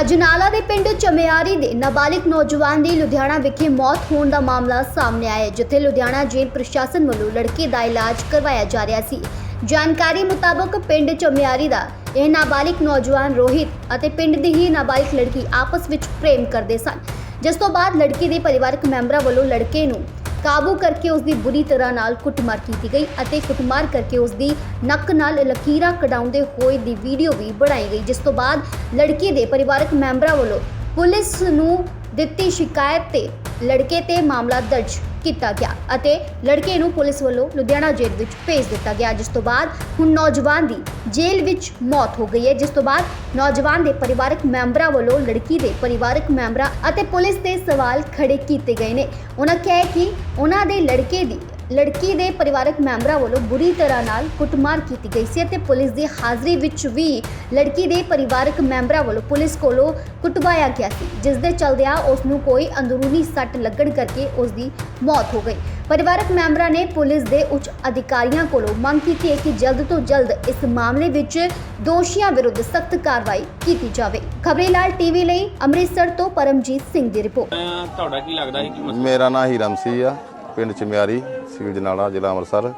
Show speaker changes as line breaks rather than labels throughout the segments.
ਅਜਨਾਲਾ ਦੇ ਪਿੰਡ ਚਮਿਆਰੀ ਦੇ ਨਾਬਾਲਿਗ ਨੌਜਵਾਨ ਦੀ ਲੁਧਿਆਣਾ ਵਿਖੇ ਮੌਤ ਹੋਣ ਦਾ ਮਾਮਲਾ ਸਾਹਮਣੇ ਆਇਆ ਹੈ, ਜਿੱਥੇ ਲੁਧਿਆਣਾ ਜੇਲ੍ਹ ਪ੍ਰਸ਼ਾਸਨ ਵੱਲੋਂ ਲੜਕੇ ਦਾ ਇਲਾਜ ਕਰਵਾਇਆ ਜਾ ਰਿਹਾ ਸੀ। ਜਾਣਕਾਰੀ ਮੁਤਾਬਕ ਪਿੰਡ ਚਮਿਆਰੀ ਦਾ ਇਹ ਨਾਬਾਲਿਗ ਨੌਜਵਾਨ ਰੋਹਿਤ ਅਤੇ ਪਿੰਡ ਦੀ ਹੀ ਨਾਬਾਲਿਗ ਲੜਕੀ ਆਪਸ ਵਿੱਚ ਪ੍ਰੇਮ ਕਰਦੇ ਸਨ, ਜਿਸ ਤੋਂ ਬਾਅਦ ਲੜਕੀ ਦੇ ਪਰਿਵਾਰਕ ਮੈਂਬਰਾਂ ਵੱਲੋਂ ਲੜਕੇ ਨੂੰ ਕਾਬੂ ਕਰਕੇ ਉਸ ਦੀ ਬੁਰੀ ਤਰ੍ਹਾਂ ਨਾਲ ਕੁੱਟਮਾਰ ਕੀਤੀ ਗਈ ਅਤੇ ਕੁੱਟਮਾਰ ਕਰਕੇ ਉਸ ਦੀ ਨੱਕ ਨਾਲ ਲਕੀਰਾਂ ਕਢਾਉਂਦੇ ਹੋਏ ਦੀ ਵੀਡੀਓ ਵੀ ਬਣਾਈ ਗਈ, ਜਿਸ ਤੋਂ ਬਾਅਦ ਲੜਕੀ ਦੇ ਪਰਿਵਾਰਕ ਮੈਂਬਰਾਂ ਵੱਲੋਂ ਪੁਲਿਸ ਨੂੰ ਦਿੱਤੀ ਸ਼ਿਕਾਇਤ ਤੇ ਲੜਕੇ ਤੇ ਮਾਮਲਾ ਦਰਜ ਕੀਤਾ ਗਿਆ ਅਤੇ ਲੜਕੇ ਨੂੰ ਪੁਲਿਸ ਵੱਲੋਂ ਲੁਧਿਆਣਾ ਜੇਲ੍ਹ ਵਿੱਚ ਭੇਜ ਦਿੱਤਾ ਗਿਆ, ਜਿਸ ਤੋਂ ਬਾਅਦ ਹੁਣ ਨੌਜਵਾਨ ਦੀ ਜੇਲ੍ਹ ਵਿੱਚ ਮੌਤ ਹੋ ਗਈ ਹੈ, ਜਿਸ ਤੋਂ ਬਾਅਦ ਨੌਜਵਾਨ ਦੇ ਪਰਿਵਾਰਕ ਮੈਂਬਰਾਂ ਵੱਲੋਂ ਲੜਕੀ ਦੇ ਪਰਿਵਾਰਕ ਮੈਂਬਰਾਂ ਅਤੇ ਪੁਲਿਸ ਦੇ ਸਵਾਲ ਖੜੇ ਕੀਤੇ ਗਏ ਨੇ। ਉਹਨਾਂ ਕਿਹਾ ਕਿ ਉਹਨਾਂ ਦੇ ਲੜਕੇ ਦੀ ਲੜਕੀ ਦੇ ਪਰਿਵਾਰਕ ਮੈਂਬਰਾਂ ਵੱਲੋਂ ਬੁਰੀ ਤਰ੍ਹਾਂ ਨਾਲ ਕੁੱਟਮਾਰ ਕੀਤੀ ਗਈ ਸੀ ਅਤੇ ਪੁਲਿਸ ਦੀ ਹਾਜ਼ਰੀ ਵਿੱਚ ਵੀ ਲੜਕੀ ਦੇ ਪਰਿਵਾਰਕ ਮੈਂਬਰਾਂ ਵੱਲੋਂ ਪੁਲਿਸ ਕੋਲੋਂ ਕੁੱਟਵਾਇਆ ਗਿਆ ਸੀ ਜਿਸ ਦੇ ਚਲਦਿਆਂ ਉਸ ਨੂੰ ਕੋਈ ਅੰਦਰੂਨੀ ਸੱਟ ਲੱਗਣ ਕਰਕੇ ਉਸ ਦੀ ਮੌਤ ਹੋ ਗਈ। ਪਰਿਵਾਰਕ ਮੈਂਬਰਾਂ ਨੇ ਪੁਲਿਸ ਦੇ ਉੱਚ ਅਧਿਕਾਰੀਆਂ ਕੋਲੋਂ ਮੰਗ ਕੀਤੀ ਹੈ ਕਿ ਜਲਦ ਤੋਂ ਜਲਦ ਇਸ ਮਾਮਲੇ ਵਿੱਚ ਦੋਸ਼ੀਆਂ ਵਿਰੁੱਧ ਸਖਤ ਕਾਰਵਾਈ ਕੀਤੀ ਜਾਵੇ। ਖਬਰੀ ਲਾਲ ਟੀਵੀ ਲਈ ਅੰਮ੍ਰਿਤਸਰ ਤੋਂ ਪਰਮਜੀਤ ਸਿੰਘ ਦੀ ਰਿਪੋਰਟ।
ਤੁਹਾਡਾ ਕੀ ਲੱਗਦਾ ਹੈ ਕਿ
ਮੇਰਾ ਨਾਂ ਹੀਰਮ ਸੀ ਆ। ਪਿੰਡ ਚਮਿਆਰੀ ਸੀਲ ਜਨਾਲਾ ਜ਼ਿਲ੍ਹਾ ਅੰਮ੍ਰਿਤਸਰ।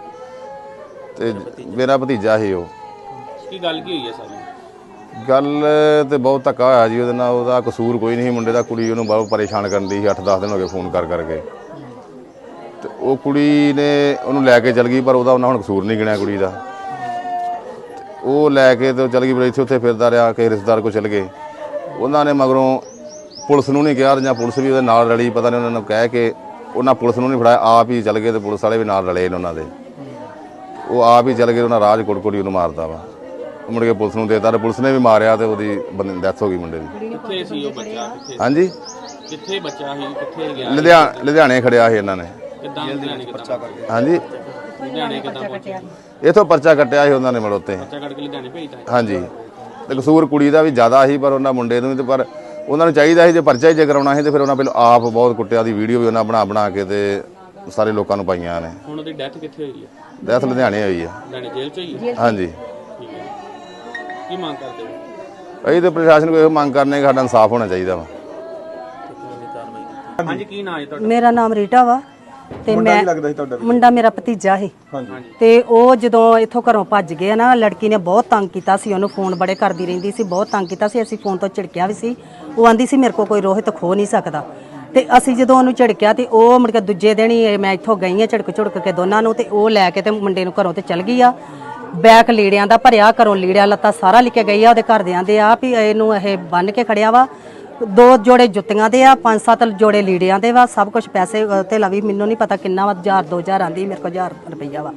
ਤੇ ਮੇਰਾ ਭਤੀਜਾ ਸੀ ਉਹ।
ਕੀ ਗੱਲ ਕੀ ਹੋਈ ਹੈ ਸਾਰੀ?
ਗੱਲ ਤੇ ਬਹੁਤ ਧੱਕਾ ਹੋਇਆ ਜੀ ਉਹਦੇ ਨਾਲ ਉਹਦਾ ਕਸੂਰ ਕੋਈ ਨਹੀਂ ਮੁੰਡੇ ਦਾ। ਕੁੜੀ ਉਹਨੂੰ ਬਹੁਤ ਪਰੇਸ਼ਾਨ ਕਰਦੀ ਸੀ 8-10 ਦਿਨ ਹੋ ਗਏ ਫੋਨ ਕਰ ਕਰਕੇ। ਤੇ ਉਹ ਕੁੜੀ ਨੇ ਉਹਨੂੰ ਲੈ ਕੇ ਚਲ ਗਈ ਪਰ ਉਹਦਾ ਉਹਨਾਂ ਹੁਣ ਕਸੂਰ ਨਹੀਂ ਗਿਣਿਆ ਕੁੜੀ ਦਾ। ਉਹ ਲੈ ਕੇ ਤੇ ਚਲ ਗਈ ਫਿਰ ਇੱਥੇ ਉੱਥੇ ਫਿਰਦਾ ਰਿਹਾ ਕਿ ਰਿਸ਼ਤੇਦਾਰ ਕੋ ਚਲ ਗਏ। ਉਹਨਾਂ ਨੇ ਮਗਰੋਂ ਪੁਲਿਸ ਨੂੰ ਨਹੀਂ ਕਿਹਾ ਜਾਂ ਪੁਲਿਸ ਵੀ ਉਹਦੇ ਨਾਲ ਰਲੀ ਪਤਾ ਨਹੀਂ ਉਹਨਾਂ ਨੂੰ ਕਹਿ ਕੇ ਉਹਨਾਂ ਪੁਲਿਸ ਨੂੰ ਨਹੀਂ ਫੜਾਇਆ ਆਪ ਹੀ ਚਲ ਗਏ ਤੇ ਪੁਲਿਸ ਵਾਲੇ ਵੀ ਨਾਲ ਰਲੇ ਨੇ ਉਹਨਾਂ ਦੇ। ਉਹ ਆਪ ਹੀ ਚਲ ਗਏ ਉਹਨਾਂ ਰਾਜ ਕੁੜਕੁੜੀ ਉਹਨੂੰ ਮਾਰਦਾ ਵਾ। ਮੁੜ ਕੇ ਪੁਲਿਸ ਨੂੰ ਦੇਤਾ ਤੇ ਪੁਲਿਸ ਨੇ ਵੀ ਮਾਰਿਆ ਤੇ ਉਹਦੀ ਬੰਦੇ ਡੈਥ ਹੋ ਗਈ ਮੁੰਡੇ ਦੀ।
ਕਿੱਥੇ ਸੀ ਉਹ ਬੱਚਾ? ਕਿੱਥੇ?
ਹਾਂਜੀ?
ਕਿੱਥੇ ਬੱਚਾ ਸੀ? ਕਿੱਥੇ ਗਿਆ?
ਲੁਧਿਆਣਾ ਲੁਧਿਆਣੇ ਖੜਿਆ ਸੀ ਇਹਨਾਂ ਨੇ।
ਕਿੱਦਾਂ ਲੁਧਿਆਣੇ ਕਿੱਦਾਂ
ਹਾਂਜੀ?
ਲੁਧਿਆਣੇ ਕਿੱਦਾਂ ਪਹੁੰਚਿਆ?
ਇਥੋਂ ਪਰਚਾ ਕੱਟਿਆ ਸੀ ਉਹਨਾਂ ਨੇ ਮੜ ਉੱਤੇ।
ਬੱਚਾ ਕੱਢ ਕੇ ਲੁਧਿਆਣੇ ਭੇਜਤਾ
ਹਾਂਜੀ। ਤੇ ਕਸੂਰ ਕੁੜੀ ਦਾ ਵੀ ਜ਼ਿਆਦਾ ਸੀ ਪਰ ਉਹਨਾਂ ਮੁੰਡੇ ਨੂੰ ਵੀ ਤੇ ਪਰ ਉਹਨਾਂ ਨੂੰ ਚਾਹੀਦਾ ਸੀ ਜੇ ਪਰਚਾ ਹੀ ਜੇ ਕਰਾਉਣਾ ਸੀ ਤੇ ਫਿਰ ਉਹਨਾਂ ਪਹਿਲਾਂ ਆਪ ਬਹੁਤ ਕੁੱਟਿਆ ਦੀ ਵੀਡੀਓ ਵੀ ਉਹਨਾਂ ਬਣਾ ਬਣਾ ਕੇ ਤੇ ਸਾਰੇ ਲੋਕਾਂ ਨੂੰ ਪਾਈਆਂ ਨੇ।
ਹੁਣ ਉਹਦੀ ਡੈਥ ਕਿੱਥੇ ਹੋਈ ਹੈ?
ਡੈਥ ਲੁਧਿਆਣੇ ਹੋਈ ਆ
ਲੁਧਿਆਣੇ ਜੇਲ੍ਹ ਚ ਹੋਈ ਹੈ?
ਹਾਂਜੀ।
ਠੀਕ ਹੈ। ਕੀ ਮੰਗ ਕਰਦੇ ਹੋ?
ਅਸੀਂ ਤੇ ਪ੍ਰਸ਼ਾਸਨ ਕੋਲ ਇਹੋ ਮੰਗ ਕਰਨੇ ਕਿ ਸਾਡਾ ਇਨਸਾਫ ਹੋਣਾ ਚਾਹੀਦਾ ਵਾ।
ਹਾਂਜੀ ਕੀ ਨਾਂ ਹੈ ਤੁਹਾਡਾ?
ਮੇਰਾ ਨਾਮ ਰੀਟਾ ਵਾ। ਤੇ ਮੈਂ ਮੁੰਡਾ ਮੇਰਾ ਭਤੀਜਾ ਸੀ। ਤੇ ਉਹ ਜਦੋਂ ਇੱਥੋਂ ਘਰੋਂ ਭੱਜ ਗਿਆ ਨਾ ਲੜਕੀ ਨੇ ਬਹੁਤ ਤੰਗ ਕੀਤਾ ਸੀ। ਉਹਨੂੰ ਫੋਨ ਬੜੇ ਕਰਦੀ ਰਹਿੰਦੀ ਸੀ ਬਹੁਤ ਤੰਗ ਕੀਤਾ ਸੀ। ਅਸੀਂ ਫੋਨ ਤੋਂ ਝਿੜਕਿਆ ਵੀ ਸੀ। ਉਹ ਆਂਦੀ ਸੀ ਮੇਰੇ ਕੋਲ ਕੋਈ ਰੋਹਿਤ ਖੋ ਨਹੀਂ ਸਕਦਾ। ਤੇ ਅਸੀਂ ਜਦੋਂ ਉਹਨੂੰ ਝਿੜਕਿਆ ਤੇ ਉਹ ਮੁੜ ਕੇ ਦੂਜੇ ਦਿਨ ਹੀ ਮੈਂ ਇੱਥੋਂ ਗਈ ਆ ਝਿੜਕ ਝੁੜਕ ਕੇ ਦੋਨਾਂ ਨੂੰ ਤੇ ਉਹ ਲੈ ਕੇ ਤੇ ਮੁੰਡੇ ਨੂੰ ਘਰੋਂ ਤੇ ਚਲ ਗਈ ਆ। ਬੈਕ ਲੀੜਿਆਂ ਦਾ ਭਰਿਆ ਘਰੋਂ ਲੀੜਿਆ ਲੱਤਾ ਸਾਰਾ ਲੈ ਕੇ ਗਈ ਆ। ਉਹਦੇ ਘਰਦਿਆਂ ਦੇ ਆ ਵੀ ਇਹਨੂੰ ਇਹ ਬੰਨ ਕੇ ਖੜਿਆ ਵਾ। ਦੋ ਜੋੜੇ ਜੁੱਤੀਆਂ ਦੇ ਆ ਪੰਜ ਸੱਤ ਜੋੜੇ ਲੀੜਿਆਂ ਦੇ ਵਾ ਸਭ ਕੁਝ ਪੈਸੇ ਅ, ਤੇ ਲਵੀ ਮੈਨੂੰ ਨਹੀਂ ਪਤਾ ਕਿੰਨਾ ਵਾ 1000 2000 ਆਂਦੀ ਮੇਰੇ ਕੋਲ 1000 ਰੁਪਈਆ ਵਾ।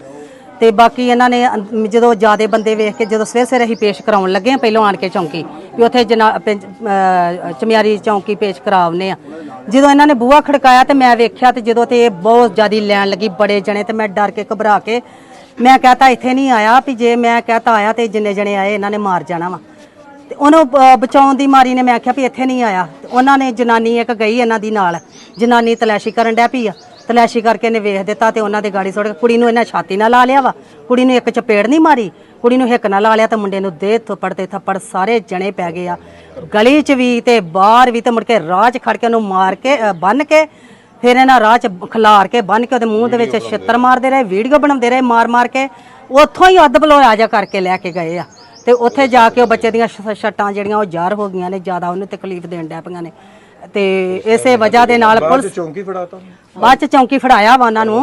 ਤੇ ਬਾਕੀ ਇਹਨਾਂ ਨੇ ਅੰ- ਜਦੋਂ ਜਿਆਦੇ ਬੰਦੇ ਵੇਖ ਕੇ ਜਦੋਂ ਸਵੇਰ ਸਵੇਰੇ ਅਸੀਂ ਪੇਸ਼ ਕਰਾਉਣ ਲੱਗੇ ਆ ਪਹਿਲਾਂ ਆਣ ਕੇ ਚੌਂਕੀ ਵੀ ਉੱਥੇ ਜਨਾ ਪਿੰਜ- ਅ, ਚਮਿਆਰੀ ਚੌਂਕੀ ਪੇਸ਼ ਕਰਾਉਨੇ ਆ। ਜਦੋਂ ਇਹਨਾਂ ਨੇ ਬੂਹਾ ਖੜਕਾਇਆ ਤੇ ਮੈਂ ਵੇਖਿਆ ਤੇ ਜਦੋਂ ਤੇ ਇਹ ਬਹੁਤ ਜਿਆਦੀ ਲੈਣ ਲੱਗੀ ਬੜੇ ਜਣੇ ਤੇ ਮੈਂ ਡਰ ਕੇ ਘਬਰਾ ਕੇ ਮੈਂ ਕਹਤਾ ਇੱਥੇ ਨਹੀਂ ਆਇਆ ਵੀ ਜੇ ਮੈਂ ਕਹਤਾ ਆਇਆ ਤੇ ਜਿੰਨੇ ਜਣੇ ਆਏ ਇਹਨਾਂ ਨੇ ਮਾਰ ਜਾਣਾ ਵਾ। ਤੇ ਉਹਨੂੰ ਬ- ਬਚਾਉਣ ਦੀ ਮਾਰੀ ਨੇ ਮੈਂ ਆਖਿਆ ਵੀ ਇੱਥੇ ਨਹੀਂ ਆਇਆ। ਤੇ ਉਹਨਾਂ ਨੇ ਜਨਾਨੀ ਇੱਕ ਗਈ ਇਹਨਾਂ ਦੀ ਨਾਲ। ਜਨਾਨੀ ਤਲਾਸ਼ੀ ਕਰਨ ਡੈ ਪਈ ਆ। ਤਲਾਸ਼ੀ ਕਰਕੇ ਨੇ ਵੇਖ ਦਿੱਤਾ ਤੇ ਉਹਨਾਂ ਦੇ ਗਾੜੀ ਸੁੱਟ ਕੇ ਕੁੜੀ ਨੂੰ ਇਹਨਾਂ ਛਾਤੀ ਨਾਲ ਲਾ ਲਿਆ ਵਾ। ਕੁੜੀ ਨੂੰ ਇੱਕ ਚਪੇੜ ਨਹੀਂ ਮਾਰੀ। ਕੁੜੀ ਨੂੰ ਹਿੱਕ ਨਾਲ ਲਾ ਲਿਆ ਤੇ ਮੁੰਡੇ ਨੂੰ ਦੇ ਥੱਪੜ ਤੇ ਥੱਪੜ ਸਾਰੇ ਜਣੇ ਪੈ ਗਏ ਆ। ਗਲੀ 'ਚ ਵੀ ਤੇ ਬਾਹਰ ਵੀ ਤੇ ਮੁੜ ਕੇ ਰਾਹ 'ਚ ਖੜ ਕੇ ਉਹਨੂੰ ਮਾਰ ਕੇ ਅ, ਬੰਨ ਕੇ ਫਿਰ ਇਹਨਾਂ ਰਾਹ 'ਚ ਖਿਲਾਰ ਕੇ ਬੰਨ ਕੇ ਉਹਦੇ ਮੂੰਹ ਦੇ ਵਿੱਚ ਛਿੱਤਰ ਮਾਰਦੇ ਰਹੇ ਵੀਡੀਓ ਬਣਾਉਂਦੇ ਰਹੇ ਮਾਰ ਮਾਰ ਕੇ ਉੱਥੋਂ ਹੀ ਅੱਧ ਬਲੋਇਆ ਜਾ ਕਰਕੇ ਲੈ ਕੇ ਗਏ ਆ। ਤੇ ਉੱਥੇ ਜਾ ਕੇ ਉਹ ਬੱਚੇ ਦੀਆਂ ਸ਼- ਛੱਟਾਂ ਜਿਹੜੀਆਂ ਉਹ ਜ਼ਾਰ ਹੋ ਗਈਆਂ ਨੇ ਜ਼ਿਆਦਾ ਉਹਨੂੰ ਤਕਲੀਫ ਦੇਣ ਡੈ ਪਈਆਂ ਨੇ। ਤੇ ਇਸੇ ਵਜ੍ਹਾ ਦੇ ਨਾਲ ਪੁਲਿਸ
ਚੌਂਕੀ ਫੜਾਤਾ?
ਬਾਅਦ ਚ ਚੌਂਕੀ ਫੜਾਇਆ ਵਾ ਉਹਨਾਂ ਨੂੰ।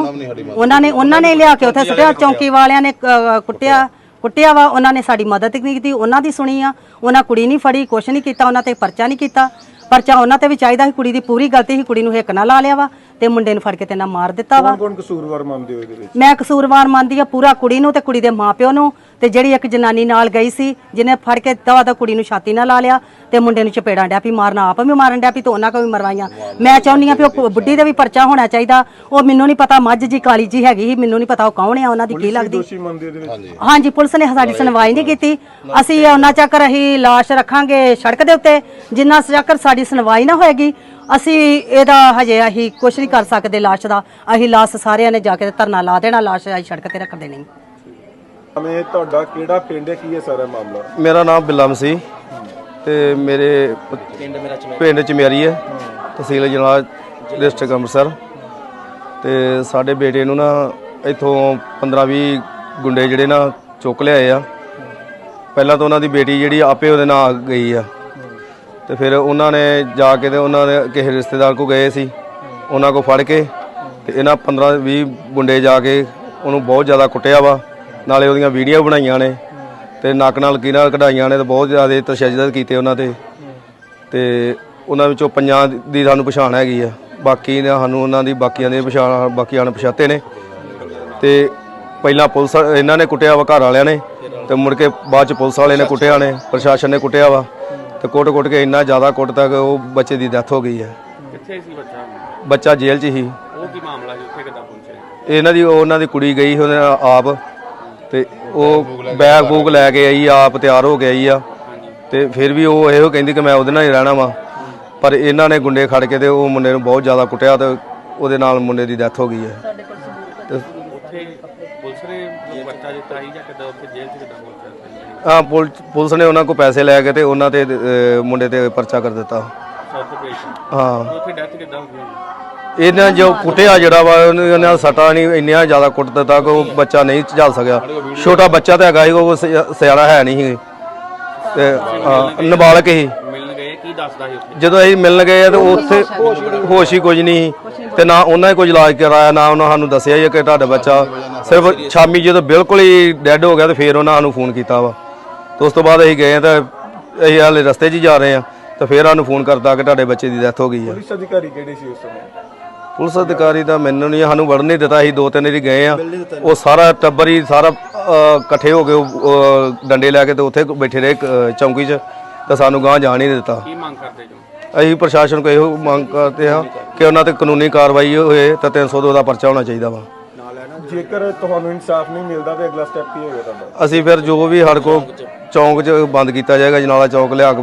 ਉਹਨਾਂ ਨੇ ਉਹਨਾਂ ਨੇ ਲਿਆ ਕੇ ਉੱਥੇ ਸੁੱਟਿਆ ਚੌਂਕੀ ਵਾਲਿਆਂ ਨੇ ਅ, ਕੁੱਟਿਆ। ਕੁੱਟਿਆ ਵਾ ਉਹਨਾਂ ਨੇ ਸਾਡੀ ਮਦਦ ਨਹੀਂ ਕੀਤੀ ਉਹਨਾਂ ਦੀ ਸੁਣੀ ਆ। ਉਹਨਾਂ ਕੁੜੀ ਨਹੀਂ ਫੜੀ ਕੁਛ ਨਹੀਂ ਕੀਤਾ ਉਹਨਾਂ ਤੇ ਪਰਚਾ ਨਹੀਂ ਕੀਤਾ। ਪਰਚਾ ਉਹਨਾਂ ਤੇ ਵੀ ਚਾਹੀਦਾ ਸੀ ਕੁੜੀ ਦੀ ਪੂਰੀ ਗਲਤੀ ਸੀ ਕੁੜੀ ਨੂੰ ਹਿੱਕ ਨਾਲ ਲਾ ਲਿਆ ਵਾ ਤੇ ਮੁੰਡੇ ਨੂੰ ਫੜ ਕੇ ਤੇ ਨਾਲ ਮਾਰ ਦਿੱਤਾ ਵਾ।
ਕੌਣ ਕਸੂਰਵਾਰ ਮੰਨਦੇ ਹੋ ਇਹਦੇ ਵਿੱਚ?
ਮੈਂ ਕਸੂਰਵਾਰ ਮੰਨਦੀ ਆ ਪੂਰਾ ਕੁੜੀ ਨੂੰ ਤੇ ਕੁੜੀ ਦੇ ਮਾਪਿਓ ਨੂੰ ਤੇ ਜਿਹੜੀ ਇੱਕ ਜਨਾਨੀ ਨਾਲ ਗਈ ਸੀ ਜਿਹਨੇ ਫੜ ਕੇ ਦਵਾ ਦਾ ਕੁੜੀ ਨੂੰ ਛਾਤੀ ਨਾਲ ਲਾ ਲਿਆ ਤੇ ਮੁੰਡੇ ਨੂੰ ਚਪੇੜਾਂ ਡਿਆ ਪਈ ਮਾਰਨਾ ਆਪ ਵੀ ਮਾਰਨ ਡਿਆ ਪਈ ਤੇ ਉਹਨਾਂ ਕੋ ਵੀ ਮਰਵਾਈਆਂ। ਮੈਂ ਚਾਹੁੰਦੀ ਆ ਵੀ ਉਹ ਬੁੱਢੀ ਦੇ ਵੀ ਪਰਚਾ ਹੋਣਾ ਚਾਹੀਦਾ। ਉਹ ਮੈਨੂੰ ਨਹੀਂ ਪਤਾ ਮੱਝ ਜੀ ਕਾਲੀ ਜੀ ਹੈਗੀ ਸੀ ਮੈਨੂੰ ਨਹੀਂ ਪਤਾ ਉਹ ਕੌਣ ਆ ਉਹਨਾਂ ਦੀ ਕੀ ਲੱਗਦੀ।
ਦੋਸ਼ੀ ਮੰਨਦੇ ਇਹਦੇ ਵਿੱਚ?
ਹਾਂਜੀ। ਪੁਲਿਸ ਨੇ ਸਾਡੀ ਸੁਣਵਾਈ ਨਹੀਂ ਕੀਤੀ। ਅਸੀਂ ਉਹਨਾਂ ਚੱਕਰ ਅਸੀਂ ਲਾਸ਼ ਰੱਖਾਂਗੇ ਸੜਕ ਦੇ ਉੱਤੇ ਜਿੰਨਾ ਚੱਕਰ ਸਾਡੀ ਸੁਣਵਾਈ ਨਾ ਹੋਏਗੀ ਅਸੀਂ ਇਹਦਾ ਹਜੇ ਅਸੀਂ ਕੁਝ ਨਹੀਂ ਕਰ ਸਕਦੇ ਲਾਸ਼ ਦਾ। ਅਸੀਂ ਲਾਸ਼ ਸਾਰਿਆਂ ਨੇ ਜਾ ਕੇ ਧਰਨਾ ਲਾ ਦੇਣਾ ਲਾਸ਼ ਅਸੀਂ ਸੜਕ ਤੇ ਰੱਖ ਦੇਣੀ
ਹਮੇ ਤੁਹਾਡਾ ਕਿਹੜਾ ਪਿੰਡ ਹੈ? ਕੀ ਹੈ ਸਾਰਾ ਮਾਮਲਾ?
ਮੇਰਾ ਨਾਮ ਬਿਲਮ ਸੀ ਤੇ ਮੇਰੇ ਪਿੰਡ ਚਮਿਆਰੀ ਹੈ ਤਹਿਸੀਲ ਜਨਾਲਾ ਡਿਸਟ੍ਰਿਕਟ ਅੰਮ੍ਰਿਤਸਰ। ਤੇ ਸਾਡੇ ਬੇਟੇ ਨੂੰ ਨਾ ਇੱਥੋਂ 15-20 ਗੁੰਡੇ ਜਿਹੜੇ ਨਾ ਚੁੱਕ ਲਿਆਏ ਆ। ਪਹਿਲਾਂ ਤਾਂ ਉਹਨਾਂ ਦੀ ਬੇਟੀ ਜਿਹੜੀ ਆਪੇ ਉਹਦੇ ਨਾਲ ਗਈ ਆ। ਤੇ ਫਿਰ ਉਹਨਾਂ ਨੇ ਜਾ ਕੇ ਤੇ ਉਹਨਾਂ ਨੇ ਕਿਸੇ ਰਿਸ਼ਤੇਦਾਰ ਕੋ ਗਏ ਸੀ। ਉਹਨਾਂ ਕੋ ਫੜ ਕੇ ਤੇ ਇਹਨਾਂ 15-20 ਮੁੰਡੇ ਜਾ ਕੇ ਉਹਨੂੰ ਬਹੁਤ ਜ਼ਿਆਦਾ ਕੁੱਟਿਆ ਵਾ। ਨਾਲੇ ਉਹਦੀਆਂ ਵੀਡੀਓ ਬਣਾਈਆਂ ਨੇ ਤੇ ਨੱਕ ਨਾਲ ਕੀਨਾਂ ਕਢਾਈਆਂ ਨੇ ਤੇ ਬਹੁਤ ਜ਼ਿਆਦਾ ਤਸ਼ੱਦਦ ਕੀਤੇ ਉਹਨਾਂ ਤੇ। ਤੇ ਉਹਨਾਂ ਵਿੱਚੋਂ ਪੰਜਾਂ ਦੀ ਸਾਨੂੰ ਪਛਾਣ ਹੈਗੀ ਆ। ਬਾਕੀ ਨੇ ਸਾਨੂੰ ਉਹਨਾਂ ਦੀ ਬਾਕੀਆਂ ਦੀ ਪਛਾਣ ਬਾਕੀ ਅਣਪਛਾਤੇ ਨੇ। ਤੇ ਪਹਿਲਾਂ ਪੁਲਿਸ ਇਹਨਾਂ ਨੇ ਕੁੱਟਿਆ ਵਾ, ਘਰ ਵਾਲਿਆਂ ਨੇ ਤੇ ਮੁੜ ਕੇ ਬਾਅਦ ਚ ਪੁਲਿਸ ਵਾਲੇ ਨੇ ਕੁੱਟਿਆ ਨੇ, ਪ੍ਰਸ਼ਾਸਨ ਨੇ ਕੁੱਟਿਆ ਵਾ। ਤੇ ਕੁੱਟ-ਕੁੱਟ ਕੇ ਇੰਨਾ ਜ਼ਿਆਦਾ ਕੁੱਟ ਤੱਕ ਉਹ ਬੱਚੇ ਦੀ ਡੈਥ ਹੋ ਗਈ ਹੈ।
ਕਿੱਥੇ ਸੀ ਬੱਚਾ?
ਬੱਚਾ ਜੇਲ੍ਹ 'ਚ ਹੀ।
ਉਹ ਕੀ ਮਾਮਲਾ ਸੀ? ਉੱਥੇ ਕਿੱਦਾਂ ਪਹੁੰਚੇ?
ਇਹਨਾਂ ਦੀ ਉਹਨਾਂ ਦੀ ਕੁੜੀ ਗਈ ਉਹਦੇ ਨਾਲ ਆਪ। ਤੇ ਉਹ ਬੈਗ ਬੂਗ ਲੈ ਕੇ ਆਈ ਆਪ ਤਿਆਰ ਹੋ ਕੇ ਆਈ ਆ। ਤੇ ਫਿਰ ਵੀ ਉਹ ਇਹੋ ਕਹਿੰਦੀ ਕਿ ਮੈਂ ਉਹਦੇ ਨਾਲ ਹੀ ਰਹਿਣਾ ਵਾ। ਪਰ ਇਹਨਾਂ ਨੇ ਗੁੰਡੇ ਖੜ ਕੇ ਤੇ ਉਹ ਮੁੰਡੇ ਨੂੰ ਬਹੁਤ ਜ਼ਿਆਦਾ ਕੁੱਟਿਆ ਤੇ ਉਹਦੇ ਨਾਲ ਮੁੰਡੇ ਦੀ ਡੈਥ ਹੋ ਗਈ ਹੈ। ਤੇ
ਪੁਲਿਸ ਨੇ ਬੱਚਾ ਦਿੱਤਾ ਸੀ ਜਾਂ ਕਿੱਦਾਂ ਉੱਥੇ ਜੇਲ੍ਹ 'ਚ ਕਿੱਦਾਂ ਪਹੁੰਚਿਆ
ਆ ਪੁਲਿਸ ਨੇ ਉਹਨਾਂ ਕੋਲ ਪੈਸੇ ਲੈ ਕੇ ਤੇ ਉਹਨਾਂ ਤੇ ਅਹ, ਮੁੰਡੇ ਤੇ ਪਰਚਾ ਕਰ ਦਿੱਤਾ।
ਸਾਊਥ ਆਪਰੇਸ਼ਨ
ਹਾਂ
ਉੱਥੇ ਡੈਥ ਕਿੱਦਾਂ ਹੋ ਗਈ
ਇਹਨਾਂ ਜੋ ਕੁੱਟਿਆ ਜਿਹੜਾ ਵਾ ਉਹਨੇ ਉਹਨਾਂ ਸੱਟਾਂ ਨਹੀਂ ਇੰਨੀਆਂ ਜ਼ਿਆਦਾ ਕੁੱਟ ਦਿੱਤਾ ਕਿ ਉਹ ਬੱਚਾ ਨਹੀਂ ਝੱਲ ਸਕਿਆ। ਛੋਟਾ ਬੱਚਾ ਤਾਂ ਹੈਗਾ ਸੀ ਉਹ ਸਿ- ਸਿਆਣਾ ਹੈ ਨਹੀਂ ਸੀ। ਤੇ ਹਾਂ, ਨਾਬਾਲਗ ਹੀ।
ਮਿਲਣ ਗਏ ਕੀ ਦੱਸਦਾ ਸੀ ਉੱਥੇ?
ਜਦੋਂ ਅਸੀਂ ਮਿਲਣ ਗਏ ਆ ਤੇ ਉੱਥੇ ਹੋਸ਼ ਹੀ ਕੁਝ ਨਹੀਂ ਸੀ। ਤੇ ਨਾ ਉਹਨਾਂ ਨੇ ਕੁਝ ਇਲਾਜ ਕਰਾਇਆ ਨਾ ਉਹਨਾਂ ਸਾਨੂੰ ਦੱਸਿਆ ਹੀ ਕਿ ਤੁਹਾਡਾ ਬੱਚਾ ਸਿਰਫ ਸ਼ਾਮੀ ਜਦੋਂ ਬਿਲਕੁਲ ਹੀ ਡੈੱਡ ਹੋ ਗਿਆ ਤੇ ਫਿਰ ਉਹਨਾਂ ਸਾਨੂੰ ਫੋਨ ਕੀਤਾ ਵਾ। ਤੇ ਉਸ ਤੋਂ ਬਾਅਦ ਅਸੀਂ ਗਏ ਤਾਂ ਅਸੀਂ ਹਾਲੇ ਰਸਤੇ 'ਚ ਹੀ ਜਾ ਰਹੇ ਆ ਤਾਂ ਫਿਰ ਸਾਨੂੰ ਫੋਨ ਕਰਤਾ ਕਿ ਤੁਹਾਡੇ ਬੱਚੇ ਦੀ ਡੈਥ ਹੋ ਗਈ ਆ।
ਪੁਲਿਸ ਅਧਿਕਾਰੀ ਕਿਹੜੇ ਸੀ ਉਸ ਸਮੇਂ?
ਪੁਲਿਸ ਅਧਿਕਾਰੀ ਤਾਂ ਮੈਨੂੰ ਨਹੀਂ ਸਾਨੂੰ ਵੜਨ ਨਹੀਂ ਦਿੱਤਾ ਅਸੀਂ ਦੋ ਤਿੰਨ ਵਾਰੀ ਗਏ ਆ। ਉਹ ਸਾਰਾ ਟੱਬਰ ਹੀ ਸਾਰਾ ਇਕੱਠੇ ਹੋ ਉਹ, ਅਹ, ਡੰਡੇ ਲੈ ਕੇ ਤੇ ਉੱਥੇ ਬੈਠੇ ਰਹੇ ਚੌਂਕੀ 'ਚ ਤਾਂ ਸਾਨੂੰ ਗਾਂ ਜਾਣ ਹੀ ਨਹੀਂ ਦਿੱਤਾ।
ਕੀ ਮੰਗ ਕਰਦੇ ਜੋ?
ਅਸੀਂ ਪ੍ਰਸ਼ਾਸਨ ਕੋਲ ਇਹੋ ਮੰਗ ਕਰਦੇ ਹਾਂ ਕਿ ਉਹਨਾਂ ਤੇ ਕਾਨੂੰਨੀ ਕਾਰਵਾਈ ਹੋਏ ਤਾਂ 302 ਦਾ ਪਰਚਾ ਹੋਣਾ ਚਾਹੀਦਾ ਵਾ।
ਜੇਕਰ ਤੁਹਾਨੂੰ ਇਨਸਾਫ ਨਹੀਂ ਮਿਲਦਾ ਤੇ ਅਗਲਾ ਸਟੈਪ ਕੀ ਹੋਏਗਾ ਤੁਹਾਡਾ?
ਅਸੀਂ ਫਿਰ ਜੋ ਵੀ ਸਾਡੇ ਕੋਲ ਚੌਂਕ 'ਚ ਬੰਦ ਕੀਤਾ ਜਾਏਗਾ ਜਨਾਲਾ ਚੌਂਕ ਲਿਆ ਕੇ